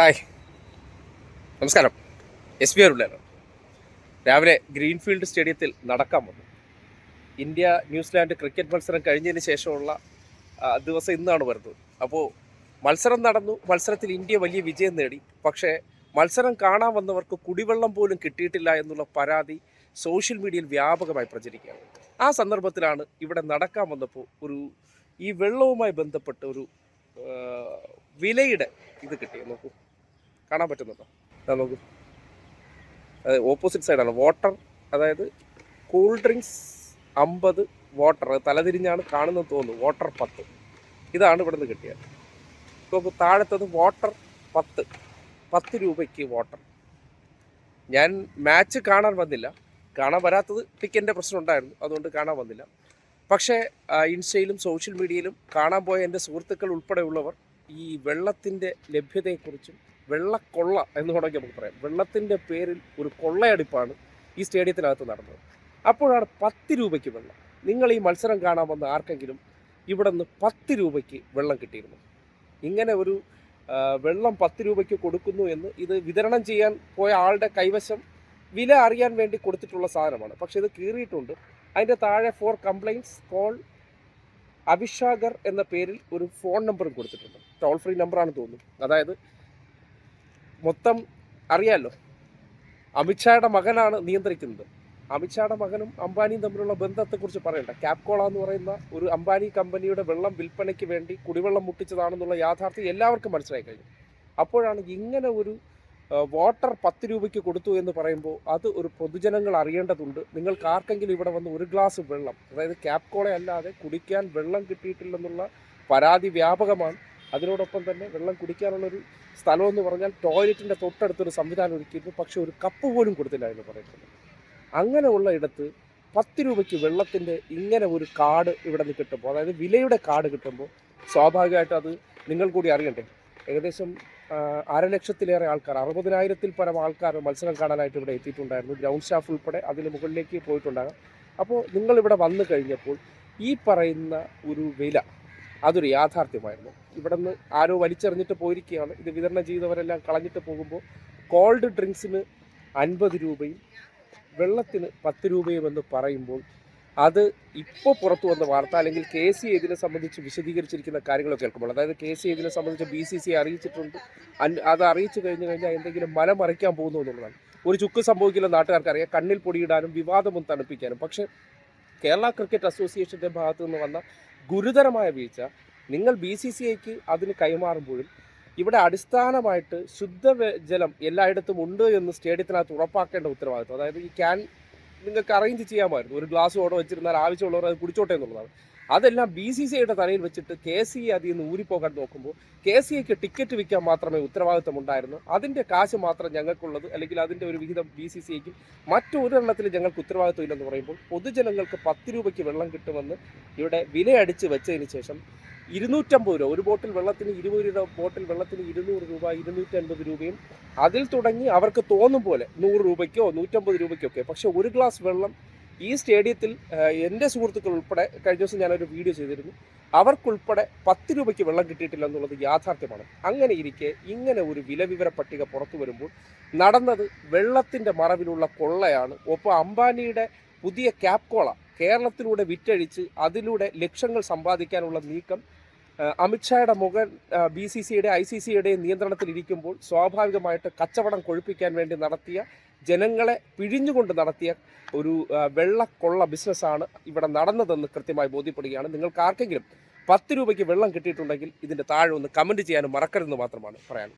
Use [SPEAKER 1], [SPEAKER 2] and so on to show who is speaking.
[SPEAKER 1] Hi. നമസ്കാരം. S B ആറുള്ളാണ് രാവിലെ greenfield സ്റ്റേഡിയത്തിൽ നടക്കാൻ വന്നു. ഇന്ത്യ ന്യൂസിലാൻഡ് ക്രിക്കറ്റ് മത്സരം കഴിഞ്ഞതിന് ശേഷമുള്ള ദിവസം ഇന്നാണ് വരുന്നത്. അപ്പോൾ മത്സരം നടന്നു. മത്സരത്തിൽ ഇന്ത്യ വലിയ വിജയം നേടി. പക്ഷേ മത്സരം കാണാൻ വന്നവർക്ക് കുടിവെള്ളം പോലും കിട്ടിയിട്ടില്ല എന്നുള്ള പരാതി സോഷ്യൽ മീഡിയയിൽ വ്യാപകമായി പ്രചരിക്കുകയാണ്. ആ സന്ദർഭത്തിലാണ് ഇവിടെ നടക്കാൻ വന്നപ്പോൾ ഒരു ഈ വെള്ളവുമായി ബന്ധപ്പെട്ട ഒരു വിലയുടെ ഇത് കിട്ടിയത്. നോക്കൂ. കാണാൻ പറ്റുന്നുണ്ടോ? അതാ നോക്ക്. അത് ഓപ്പോസിറ്റ് സൈഡാണ് വാട്ടർ അതായത് കൂൾ ഡ്രിങ്ക്സ് അമ്പത് വാട്ടർ തലതിരിഞ്ഞാണ് കാണുന്നത് തോന്നുന്നു. വാട്ടർ പത്ത്. ഇതാണ് ഇവിടെ നിന്ന് കിട്ടിയത്. നോക്കൂ താഴത്തത് വാട്ടർ പത്ത്. പത്ത് രൂപയ്ക്ക് വാട്ടർ ഞാൻ മാച്ച് കാണാൻ വന്നില്ല. കാണാൻ വരാത്തത് ടിക്കറ്റിന്റെ പ്രശ്നം ഉണ്ടായിരുന്നു. അതുകൊണ്ട് കാണാൻ വന്നില്ല. പക്ഷേ ഇൻസ്റ്റയിലും സോഷ്യൽ മീഡിയയിലും കാണാൻ പോയ എന്റെ സുഹൃത്തുക്കൾ ഉൾപ്പെടെയുള്ളവർ ഈ വെള്ളത്തിന്റെ ലഭ്യതയെക്കുറിച്ചും വെള്ളക്കൊള്ള എന്ന് വേണമെങ്കിൽ നമുക്ക് പറയാം. വെള്ളത്തിന്റെ പേരിൽ ഒരു കൊള്ളയടിപ്പാണ് ഈ സ്റ്റേഡിയത്തിനകത്ത് നടന്നത്. അപ്പോഴാണ് പത്ത് രൂപയ്ക്ക് വെള്ളം. നിങ്ങൾ ഈ മത്സരം കാണാൻ വന്ന ആർക്കെങ്കിലും ഇവിടെ നിന്ന് പത്ത് രൂപയ്ക്ക് വെള്ളം കിട്ടിയിരുന്നു. ഇങ്ങനെ ഒരു വെള്ളം പത്ത് രൂപയ്ക്ക് കൊടുക്കുന്നു എന്ന് ഇത് വിതരണം ചെയ്യാൻ പോയ ആളുടെ കൈവശം വില അറിയാൻ വേണ്ടി കൊടുത്തിട്ടുള്ള സാധനമാണ്. പക്ഷേ ഇത് കീറിയിട്ടുണ്ട്. അതിന്റെ താഴെ ഫോർ കംപ്ലൈന്റ്സ് കോൾ അഭിഷാഗർ എന്ന പേരിൽ ഒരു ഫോൺ നമ്പറും കൊടുത്തിട്ടുണ്ട്. ടോൾ ഫ്രീ നമ്പറാണ് തോന്നുന്നു. അതായത് മൊത്തം അറിയാമല്ലോ അമിത്ഷായുടെ മകനാണ് നിയന്ത്രിക്കുന്നത്. അമിത്ഷായുടെ മകനും അംബാനിയും തമ്മിലുള്ള ബന്ധത്തെക്കുറിച്ച് പറയണ്ട. ക്യാപ്കോള എന്ന് പറയുന്ന ഒരു അംബാനി കമ്പനിയുടെ വെള്ളം വിൽപ്പനയ്ക്ക് വേണ്ടി കുടിവെള്ളം മുട്ടിച്ചതാണെന്നുള്ള യാഥാർത്ഥ്യം എല്ലാവർക്കും മനസ്സിലായി കഴിഞ്ഞു. അപ്പോഴാണ് ഇങ്ങനെ ഒരു വാട്ടർ പത്ത് രൂപയ്ക്ക് കൊടുത്തു എന്ന് പറയുമ്പോൾ അത് ഒരു പൊതുജനങ്ങൾ അറിയേണ്ടതുണ്ട്. നിങ്ങൾക്ക് ആർക്കെങ്കിലും ഇവിടെ വന്ന് ഒരു ഗ്ലാസ് വെള്ളം അതായത് ക്യാപ്കോള അല്ലാതെ കുടിക്കാൻ വെള്ളം കിട്ടിയിട്ടില്ലെന്നുള്ള പരാതി വ്യാപകമാണ്. അതിനോടൊപ്പം തന്നെ വെള്ളം കുടിക്കാനുള്ളൊരു സ്ഥലമെന്ന് പറഞ്ഞാൽ ടോയ്ലറ്റിന്റെ തൊട്ടടുത്തൊരു സംവിധാനം ഒരുക്കിയിരുന്നു. പക്ഷെ ഒരു കപ്പ് പോലും കൊടുത്തില്ല എന്ന് പറയുന്നത്. അങ്ങനെയുള്ള ഇടത്ത് പത്ത് രൂപയ്ക്ക് വെള്ളത്തിന്റെ ഇങ്ങനെ ഒരു കാർഡ് ഇവിടെ നിന്ന് കിട്ടുമ്പോൾ അതായത് വിലയുടെ കാർഡ് കിട്ടുമ്പോൾ സ്വാഭാവികമായിട്ടും അത് നിങ്ങൾ കൂടി അറിയണ്ടേ? ഏകദേശം അര അരലക്ഷത്തിലേറെ ആൾക്കാർ അറുപതിനായിരത്തിൽ പരം ആൾക്കാർ മത്സരം കാണാനായിട്ട് ഇവിടെ എത്തിയിട്ടുണ്ടായിരുന്നു. ഗ്രൗണ്ട് സ്റ്റാഫ് ഉൾപ്പെടെ അതിന് മുകളിലേക്ക് പോയിട്ടുണ്ടാകാം. അപ്പോൾ നിങ്ങളിവിടെ വന്നു കഴിഞ്ഞപ്പോൾ ഈ പറയുന്ന ഒരു വില അതൊരു യാഥാർത്ഥ്യമായിരുന്നു. ഇവിടെ നിന്ന് ആരോ വലിച്ചെറിഞ്ഞിട്ട് പോയിരിക്കുകയാണ്. ഇത് വിതരണം ചെയ്തവരെല്ലാം കളഞ്ഞിട്ട് പോകുമ്പോൾ കോൾഡ് ഡ്രിങ്ക്സിന് അൻപത് രൂപയും വെള്ളത്തിന് പത്ത് രൂപയും എന്ന് പറയുമ്പോൾ അത് ഇപ്പോൾ പുറത്തു വന്ന വാർത്ത അല്ലെങ്കിൽ കെ സി ഇതിനെ സംബന്ധിച്ച് വിശദീകരിച്ചിരിക്കുന്ന കാര്യങ്ങളൊക്കെ കേൾക്കുമ്പോൾ അതായത് കെ സി ഇതിനെ സംബന്ധിച്ച് ബി സി സി അറിയിച്ചിട്ടുണ്ട്. അത് അറിയിച്ചു കഴിഞ്ഞു കഴിഞ്ഞാൽ എന്തെങ്കിലും മല മറിക്കാൻ പോകുന്നു എന്നുള്ളതാണ്. ഒരു ചുക്ക് സംഭവിക്കില്ല നാട്ടുകാർക്ക് അറിയാം കണ്ണിൽ പൊടിയിടാനും വിവാദവും തണുപ്പിക്കാനും. പക്ഷേ കേരള ക്രിക്കറ്റ് അസോസിയേഷന്റെ ഭാഗത്തു നിന്ന് വന്ന ഗുരുതരമായ വീഴ്ച. നിങ്ങൾ ബി സി സി ഐക്ക് അതിന് കൈമാറുമ്പോഴും ഇവിടെ അടിസ്ഥാനമായിട്ട് ശുദ്ധ ജലം എല്ലായിടത്തും ഉണ്ട് എന്ന് സ്റ്റേഡിയത്തിനകത്ത് ഉറപ്പാക്കേണ്ട ഉത്തരവാദിത്വം. അതായത് ഈ ക്യാൻ നിങ്ങൾക്ക് അറേഞ്ച് ചെയ്യാമായിരുന്നു. ഒരു ഗ്ലാസ് ഓടോ വെച്ചിരുന്നാൽ ആവശ്യമുള്ളവർ അത് കുടിച്ചോട്ടെ എന്നുള്ളതാണ്. അതെല്ലാം ബി സി സി ഐയുടെ തലയിൽ വെച്ചിട്ട് കെ സി എ അതിൽ നിന്ന് ഊരിപ്പോകാൻ നോക്കുമ്പോൾ കെ സി എക്ക് ടിക്കറ്റ് വിൽക്കാൻ മാത്രമേ ഉത്തരവാദിത്വം ഉണ്ടായിരുന്നു അതിന്റെ കാശ് മാത്രം ഞങ്ങൾക്കുള്ളത് അല്ലെങ്കിൽ അതിന്റെ ഒരു വിഹിതം ബി സി സി ഐക്കും മറ്റൊരെണ്ണത്തിൽ ഞങ്ങൾക്ക് ഉത്തരവാദിത്വം ഇല്ലെന്ന് പറയുമ്പോൾ പൊതുജനങ്ങൾക്ക് പത്ത് രൂപയ്ക്ക് വെള്ളം കിട്ടുമെന്ന് ഇവിടെ വിലയടിച്ച് വെച്ചതിന് ശേഷം ഇരുന്നൂറ്റമ്പത് രൂപ ഒരു ബോട്ടിൽ വെള്ളത്തിന് ഇരുപത് രൂപ ബോട്ടിൽ വെള്ളത്തിന് ഇരുന്നൂറ് രൂപ ഇരുന്നൂറ്റൻപത് രൂപയും അതിൽ തുടങ്ങി അവർക്ക് തോന്നും പോലെ നൂറ് രൂപയ്ക്കോ നൂറ്റമ്പത് രൂപയ്ക്കോ ഒക്കെ പക്ഷേ ഒരു ഗ്ലാസ് വെള്ളം ഈ സ്റ്റേഡിയത്തിൽ എന്റെ സുഹൃത്തുക്കൾ ഉൾപ്പെടെ കഴിഞ്ഞ ദിവസം ഞാനൊരു വീഡിയോ ചെയ്തിരുന്നു. അവർക്കുൾപ്പെടെ പത്ത് രൂപയ്ക്ക് വെള്ളം കിട്ടിയിട്ടില്ല എന്നുള്ളത് യാഥാർത്ഥ്യമാണ്. അങ്ങനെ ഇരിക്കെ ഇങ്ങനെ ഒരു വിലവിവര പട്ടിക പുറത്തു വരുമ്പോൾ നടന്നത് വെള്ളത്തിന്റെ മറവിലുള്ള കൊള്ളയാണ്. ഒപ്പം അംബാനിയുടെ പുതിയ ക്യാപ്കോള കേരളത്തിലൂടെ വിറ്റഴിച്ച് അതിലൂടെ ലക്ഷങ്ങൾ സമ്പാദിക്കാനുള്ള നീക്കം അമിത്ഷായുടെ മുഖൻ ബി സി സിയുടെ ഐ സി സിയുടെയും നിയന്ത്രണത്തിലിരിക്കുമ്പോൾ സ്വാഭാവികമായിട്ട് കച്ചവടം കൊഴുപ്പിക്കാൻ വേണ്ടി നടത്തിയ ജനങ്ങളെ പിഴിഞ്ഞുകൊണ്ട് നടത്തിയ ഒരു വെള്ളക്കൊള്ള ബിസിനസ്സാണ് ഇവിടെ നടന്നതെന്ന് കൃത്യമായി ബോധ്യപ്പെടുകയാണ്. നിങ്ങൾക്ക് ആർക്കെങ്കിലും പത്ത് രൂപയ്ക്ക് വെള്ളം കിട്ടിയിട്ടുണ്ടെങ്കിൽ ഇതിന്റെ താഴെ ഒന്ന് കമന്റ് ചെയ്യാനും മറക്കരുതെന്ന് മാത്രമാണ് പറയാൻ